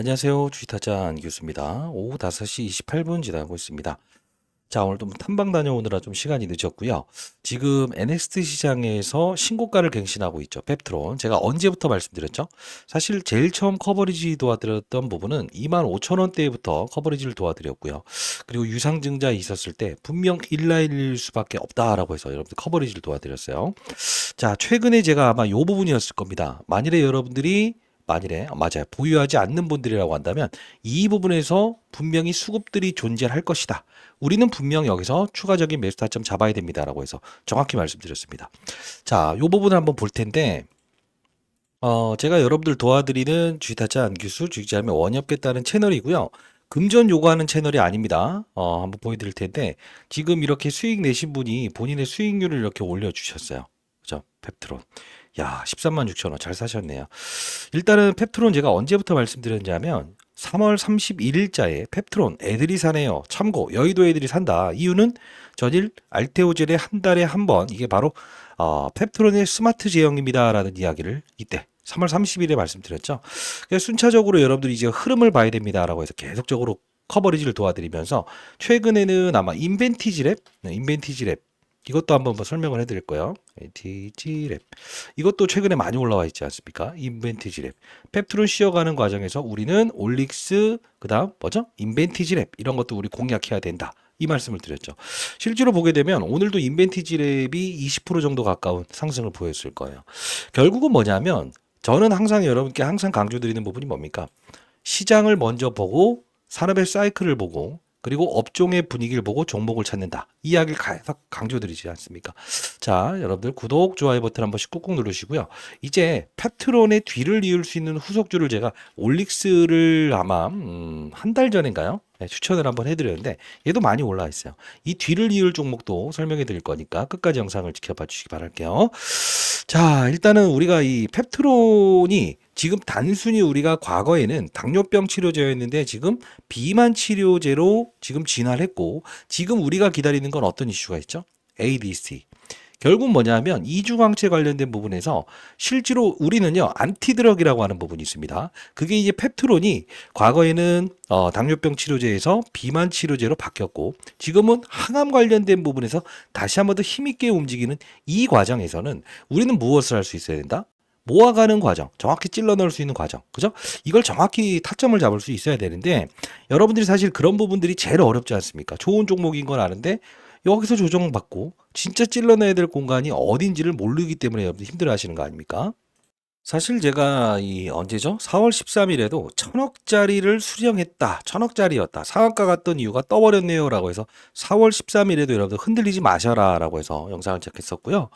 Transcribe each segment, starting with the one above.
안녕하세요. 주식타자 안 교수입니다. 오후 5시 28분 지나고 있습니다. 자, 오늘도 뭐 탐방 다녀오느라 좀 시간이 늦었고요. 지금 NXT 시장에서 신고가를 갱신하고 있죠. 펩트론. 제가 언제부터 말씀드렸죠? 사실 제일 처음 커버리지 도와드렸던 부분은 25,000원대부터 커버리지를 도와드렸고요. 그리고 유상증자 있었을 때 분명 일라일일 수밖에 없다라고 해서 여러분들 커버리지를 도와드렸어요. 자, 최근에 제가 아마 이 부분이었을 겁니다. 만일에 여러분들이 만일에 아, 맞아요. 보유하지 않는 분들이라고 한다면 이 부분에서 분명히 수급들이 존재할 것이다. 우리는 분명 여기서 추가적인 매수 타점 잡아야 됩니다라고 해서 정확히 말씀드렸습니다. 자, 이 부분을 한번 볼 텐데 어, 제가 여러분들 도와드리는 주식타자 안규수 주식자매 원협겠다는 채널이고요. 금전 요구하는 채널이 아닙니다. 어, 한번 보여드릴 텐데 지금 이렇게 수익 내신 분이 본인의 수익률을 이렇게 올려주셨어요. 그죠? 펩트론. 야, 13만 6천 원잘 사셨네요. 일단은 펩트론 제가 언제부터 말씀드렸는지 하면 3월 31일자에 펩트론 애들이 사네요. 참고 여의도 애들이 산다. 이유는 전일 알테오젤의 한 달에 한 번 이게 바로 어, 펩트론의 스마트 제형입니다라는 이야기를 이때 3월 30일에 말씀드렸죠. 그래서 순차적으로 여러분들이 이제 흐름을 봐야 됩니다라고 해서 계속적으로 커버리지를 도와드리면서 최근에는 아마 인벤티지 랩, 네, 인벤티지 랩 이것도 한번 뭐 설명을 해드릴 거예요. 인벤티지 랩 이것도 최근에 많이 올라와 있지 않습니까? 인벤티지 랩 펩트론 씌어가는 과정에서 우리는 올릭스 그 다음 뭐죠? 인벤티지 랩 이런 것도 우리 공략해야 된다. 이 말씀을 드렸죠. 실제로 보게 되면 오늘도 인벤티지 랩이 20% 정도 가까운 상승을 보였을 거예요. 결국은 뭐냐면 저는 항상 여러분께 항상 강조드리는 부분이 뭡니까? 시장을 먼저 보고 산업의 사이클을 보고 그리고 업종의 분위기를 보고 종목을 찾는다. 이 이야기를 계속 강조드리지 않습니까? 자, 여러분들 구독, 좋아요 버튼 한 번씩 꾹꾹 누르시고요. 이제 펩트론의 뒤를 이을 수 있는 후속주를 제가 올릭스를 아마 음, 한 달 전인가요? 네, 추천을 한번 해드렸는데 얘도 많이 올라와 있어요. 이 뒤를 이을 종목도 설명해 드릴 거니까 끝까지 영상을 지켜봐 주시기 바랄게요. 자, 일단은 우리가 이 펩트론이 지금 단순히 우리가 과거에는 당뇨병 치료제였는데 지금 비만 치료제로 지금 진화를 했고 지금 우리가 기다리는 건 어떤 이슈가 있죠? ADC. 결국 뭐냐면 이중항체 관련된 부분에서 실제로 우리는요 안티드럭이라고 하는 부분이 있습니다. 그게 이제 펩트론이 과거에는 어, 당뇨병 치료제에서 비만 치료제로 바뀌었고 지금은 항암 관련된 부분에서 다시 한번 더 힘있게 움직이는 이 과정에서는 우리는 무엇을 할 수 있어야 된다? 모아가는 과정, 정확히 찔러 넣을 수 있는 과정, 그죠? 이걸 정확히 타점을 잡을 수 있어야 되는데 여러분들이 사실 그런 부분들이 제일 어렵지 않습니까? 좋은 종목인 건 아는데 여기서 조정받고 진짜 찔러내야 될 공간이 어딘지를 모르기 때문에 힘들어 하시는 거 아닙니까? 사실 제가 이 언제죠? 4월 13일에도 천억짜리를 수령했다. 천억짜리였다. 상한가 갔던 이유가 떠버렸네요. 라고 해서 4월 13일에도 여러분들 흔들리지 마셔라. 라고 해서 영상을 제작했었고요.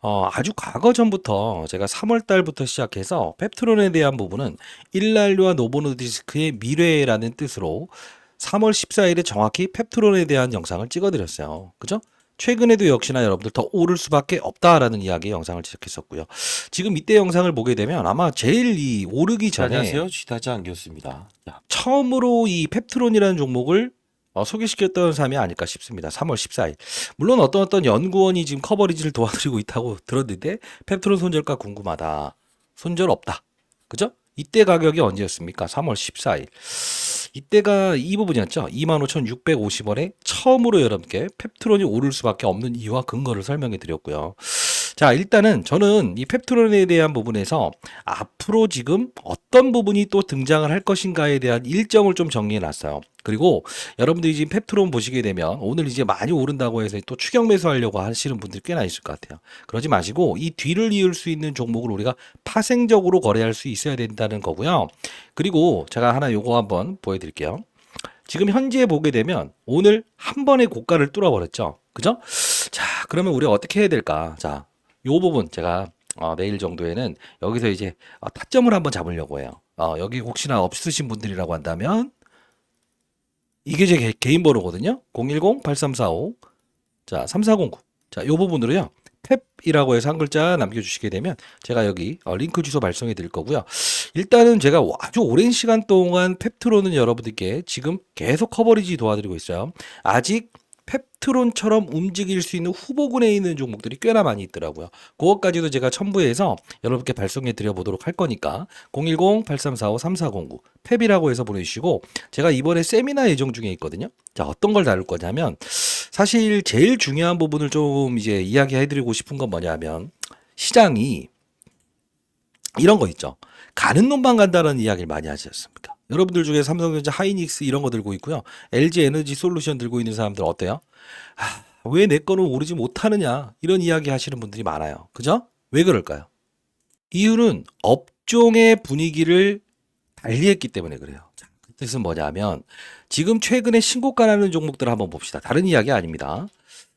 어, 아주 과거 전부터 제가 3월 달부터 시작해서 펩트론에 대한 부분은 일랄류와 노보노디스크의 미래라는 뜻으로 3월 14일에 정확히 펩트론에 대한 영상을 찍어드렸어요. 그죠? 최근에도 역시나 여러분들 더 오를 수밖에 없다라는 이야기 영상을 제작했었고요. 지금 이때 영상을 보게 되면 아마 제일 이 오르기 전에 안녕하세요. 주식타자 안교수입니다. 야, 처음으로 이 펩트론이라는 종목을 어, 소개시켰던 사람이 아닐까 싶습니다. 3월 14일. 물론 어떤 어떤 연구원이 지금 커버리지를 도와드리고 있다고 들었는데 펩트론 손절가 궁금하다. 손절 없다. 그죠? 이때 가격이 언제였습니까? 3월 14일. 이때가 이 부분이었죠. 25,650원에 처음으로 여러분께 펩트론이 오를 수밖에 없는 이유와 근거를 설명해 드렸고요. 자, 일단은 저는 이 펩트론에 대한 부분에서 앞으로 지금 어떤 부분이 또 등장을 할 것인가에 대한 일정을 좀 정리해 놨어요. 그리고 여러분들이 지금 펩트론 보시게 되면 오늘 이제 많이 오른다고 해서 또 추격 매수하려고 하시는 분들이 꽤나 있을 것 같아요. 그러지 마시고 이 뒤를 이을 수 있는 종목을 우리가 파생적으로 거래할 수 있어야 된다는 거고요. 그리고 제가 하나 요거 한번 보여드릴게요. 지금 현재 보게 되면 오늘 한 번의 고가를 뚫어버렸죠. 그죠? 자, 그러면 우리가 어떻게 해야 될까? 자, 요 부분 제가 어, 내일 정도에는 여기서 이제 어, 타점을 한번 잡으려고 해요. 어, 여기 혹시나 없으신 분들이라고 한다면 이게 제 개, 개인 번호거든요. 010-8345 자, 3409. 자, 요 부분으로요. 탭이라고 해서 한 글자 남겨주시게 되면 제가 여기 어, 링크 주소 발송해 드릴 거고요. 일단은 제가 아주 오랜 시간 동안 펩트로는 여러분들께 지금 계속 커버리지 도와드리고 있어요. 아직 펩트론처럼 움직일 수 있는 후보군에 있는 종목들이 꽤나 많이 있더라고요. 그것까지도 제가 첨부해서 여러분께 발송해 드려 보도록 할 거니까 010-8345-3409 펩이라고 해서 보내주시고 제가 이번에 세미나 예정 중에 있거든요. 자 어떤 걸 다룰 거냐면 사실 제일 중요한 부분을 좀 이제 이야기해 드리고 싶은 건 뭐냐면 시장이 이런 거 있죠. 가는 놈만 간다는 이야기를 많이 하지 않습니까? 여러분들 중에 삼성전자 하이닉스 이런 거 들고 있고요. LG 에너지 솔루션 들고 있는 사람들 어때요? 아, 왜내 거는 오르지 못하느냐? 이런 이야기 하시는 분들이 많아요. 그죠? 왜 그럴까요? 이유는 업종의 분위기를 달리했기 때문에 그래요. 뜻은 뭐냐면 지금 최근에 신고가라는 종목들을 한번 봅시다. 다른 이야기 아닙니다.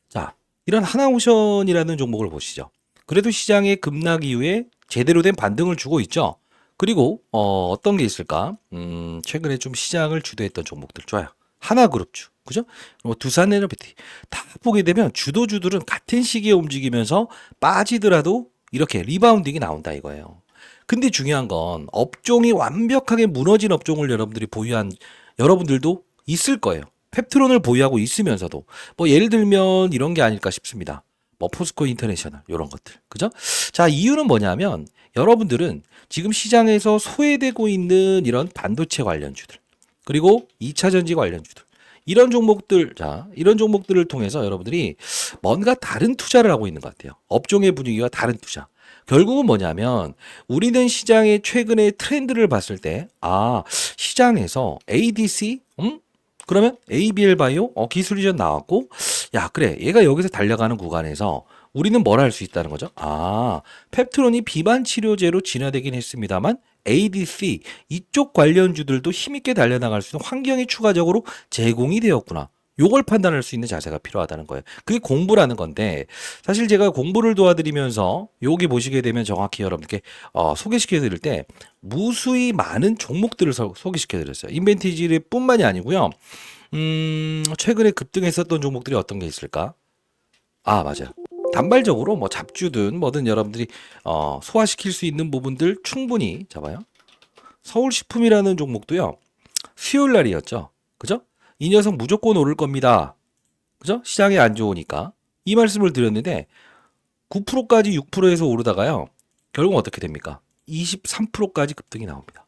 자, 이런 하나오션이라는 종목을 보시죠. 그래도 시장의 급락 이후에 제대로 된 반등을 주고 있죠. 그리고 어, 어떤 게 있을까? 음, 최근에 좀 시장을 주도했던 종목들 좋아요. 하나그룹주, 그죠? 그리고 두산에너비티 다 보게 되면 주도주들은 같은 시기에 움직이면서 빠지더라도 이렇게 리바운딩이 나온다 이거예요. 근데 중요한 건 업종이 완벽하게 무너진 업종을 여러분들이 보유한 여러분들도 있을 거예요. 펩트론을 보유하고 있으면서도 뭐 예를 들면 이런 게 아닐까 싶습니다. 뭐 포스코 인터내셔널 이런 것들 그죠? 자 이유는 뭐냐면 여러분들은 지금 시장에서 소외되고 있는 이런 반도체 관련주들 그리고 2차 전지 관련주들 이런 종목들 자 이런 종목들을 통해서 여러분들이 뭔가 다른 투자를 하고 있는 것 같아요. 업종의 분위기와 다른 투자. 결국은 뭐냐면 우리는 시장의 최근의 트렌드를 봤을 때 아 시장에서 ADC 음 그러면 ABL 바이오 어 기술 이전 나왔고 야 그래 얘가 여기서 달려가는 구간에서 우리는 뭘 할 수 있다는 거죠? 아 펩트론이 비만 치료제로 진화되긴 했습니다만 ADC 이쪽 관련주들도 힘있게 달려나갈 수 있는 환경이 추가적으로 제공이 되었구나. 요걸 판단할 수 있는 자세가 필요하다는 거예요. 그게 공부라는 건데 사실 제가 공부를 도와드리면서 여기 보시게 되면 정확히 여러분께 어, 소개시켜 드릴 때 무수히 많은 종목들을 소- 소개시켜 드렸어요. 인벤티지를 뿐만이 아니고요. 음, 최근에 급등했었던 종목들이 어떤 게 있을까? 아, 맞아요. 단발적으로 뭐 잡주든 뭐든 여러분들이 어, 소화시킬 수 있는 부분들 충분히 잡아요. 서울식품이라는 종목도요. 수요일 날이었죠. 그죠? 이 녀석 무조건 오를 겁니다. 그죠? 시장이 안 좋으니까. 이 말씀을 드렸는데 9%까지 6%에서 오르다가요. 결국 어떻게 됩니까? 23%까지 급등이 나옵니다.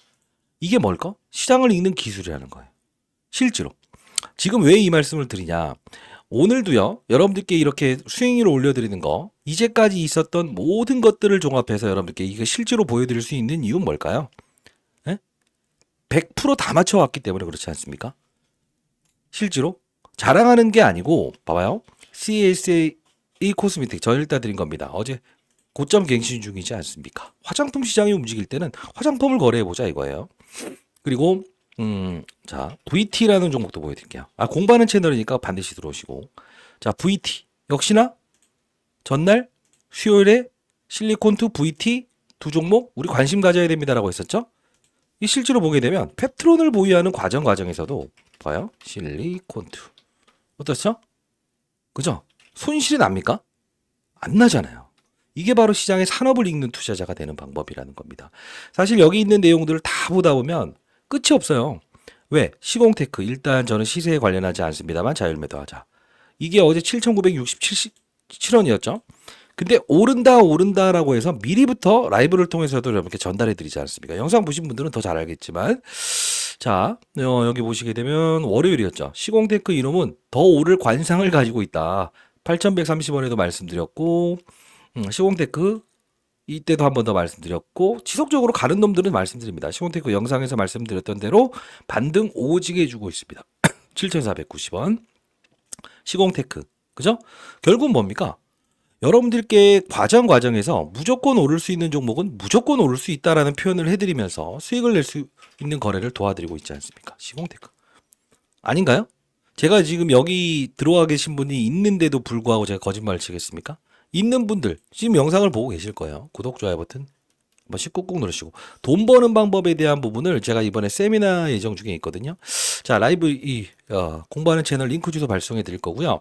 이게 뭘까? 시장을 읽는 기술이라는 거예요. 실제로. 지금 왜 이 말씀을 드리냐? 오늘도요, 여러분들께 이렇게 수익률을 올려드리는 거, 이제까지 있었던 모든 것들을 종합해서 여러분들께 이거 실제로 보여드릴 수 있는 이유는 뭘까요? 예? 100%다 맞춰왔기 때문에 그렇지 않습니까? 실제로 자랑하는 게 아니고 봐봐요. CSA 코스메틱 저 일단 드린 겁니다. 어제 고점 갱신 중이지 않습니까? 화장품 시장이 움직일 때는 화장품을 거래해 보자 이거예요. 그리고 음, 자 VT라는 종목도 보여드릴게요. 아 공부하는 채널이니까 반드시 들어오시고 자 VT 역시나 전날 수요일에 실리콘2 VT 두 종목 우리 관심 가져야 됩니다라고 했었죠. 이 실제로 보게 되면 펩트론을 보유하는 과정 과정에서도 봐요. 실리콘2 어떻죠? 그죠? 손실이 납니까? 안 나잖아요. 이게 바로 시장의 산업을 읽는 투자자가 되는 방법이라는 겁니다. 사실 여기 있는 내용들을 다 보다 보면 끝이 없어요. 왜? 시공테크 일단 저는 시세에 관련하지 않습니다만 자율매도하자. 이게 어제 7,967원이었죠. 근데 오른다 오른다라고 해서 미리부터 라이브를 통해서도 여러분께 전달해 드리지 않습니까? 영상 보신 분들은 더 잘 알겠지만 자 어, 여기 보시게 되면 월요일이었죠. 시공테크 이놈은 더 오를 관상을 가지고 있다. 8,130원에도 말씀드렸고 음, 시공테크 이때도 한 번 더 말씀드렸고 지속적으로 가는 놈들은 말씀드립니다. 시공테크 영상에서 말씀드렸던 대로 반등 오지게 해주고 있습니다. 7,490원 시공테크 그죠? 결국은 뭡니까? 여러분들께 과정 과정에서 무조건 오를 수 있는 종목은 무조건 오를 수 있다라는 표현을 해드리면서 수익을 낼 수 있는 거래를 도와드리고 있지 않습니까? 시공테크 아닌가요? 제가 지금 여기 들어와 계신 분이 있는데도 불구하고 제가 거짓말을 치겠습니까? 있는 분들 지금 영상을 보고 계실 거예요. 구독 좋아요 버튼 한번 씩 꾹꾹 누르시고 돈 버는 방법에 대한 부분을 제가 이번에 세미나 예정 중에 있거든요. 자 라이브 이 어, 공부하는 채널 링크 주소 발송해 드릴 거고요.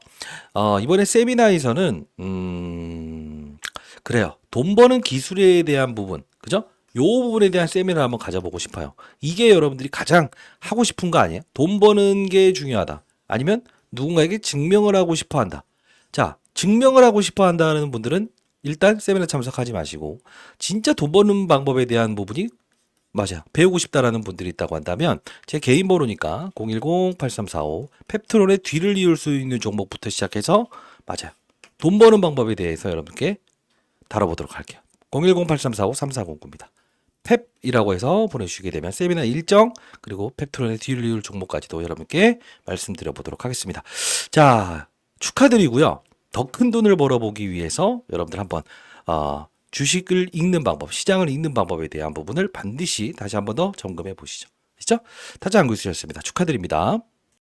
어, 이번에 세미나에서는 음 그래요. 돈 버는 기술에 대한 부분 그죠? 요 부분에 대한 세미나를 한번 가져보고 싶어요. 이게 여러분들이 가장 하고 싶은 거 아니에요? 돈 버는 게 중요하다. 아니면 누군가에게 증명을 하고 싶어 한다. 자, 증명을 하고 싶어 한다는 분들은 일단 세미나 참석하지 마시고 진짜 돈 버는 방법에 대한 부분이 맞아. 배우고 싶다라는 분들이 있다고 한다면 제 개인 번호니까 010-8345 펩트론의 뒤를 이을 수 있는 종목부터 시작해서 맞아요. 돈 버는 방법에 대해서 여러분께 다뤄보도록 할게요. 010-8345-3409입니다. 펩이라고 해서 보내주시게 되면 세미나 일정 그리고 펩트론의 뒤를 이을 종목까지도 여러분께 말씀드려 보도록 하겠습니다. 자 축하드리고요. 더 큰 돈을 벌어보기 위해서 여러분들 한번 어, 주식을 읽는 방법, 시장을 읽는 방법에 대한 부분을 반드시 다시 한번 더 점검해 보시죠. 아시죠? 타자 안구수였습니다. 축하드립니다.